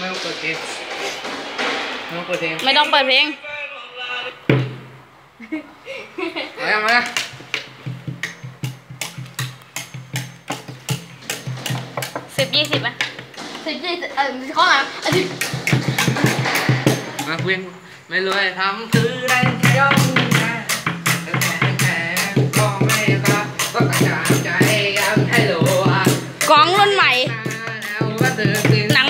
ไม่ต้องเปิดเพลงไม่ต้องเปิดเพลงไม่ต้องเปิดเพลงมายังมาสิบยี่สิบอะสิบยี่สิบเออข้อไหนอันนี้มาเพียงไม่รวยทำคือได้แค่ย่องนะแต่แค่แค่ก็ไม่รับก็กระจายใจยังให้รู้ว่ากองรุ่นใหม่แล้วก็ตื่นตื่นหนัง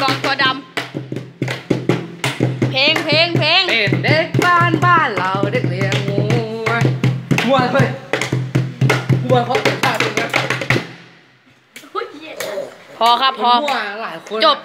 กองตัวดำเพลงเพลงเพลงเป็นเด็กบ้านบ้านเราเด็กเลี้ยงหมูวัวเลยวัวเขาเก็บผ้าดูนะโอ้ยเหี้ยพอครับพอวัวหลายคนจบ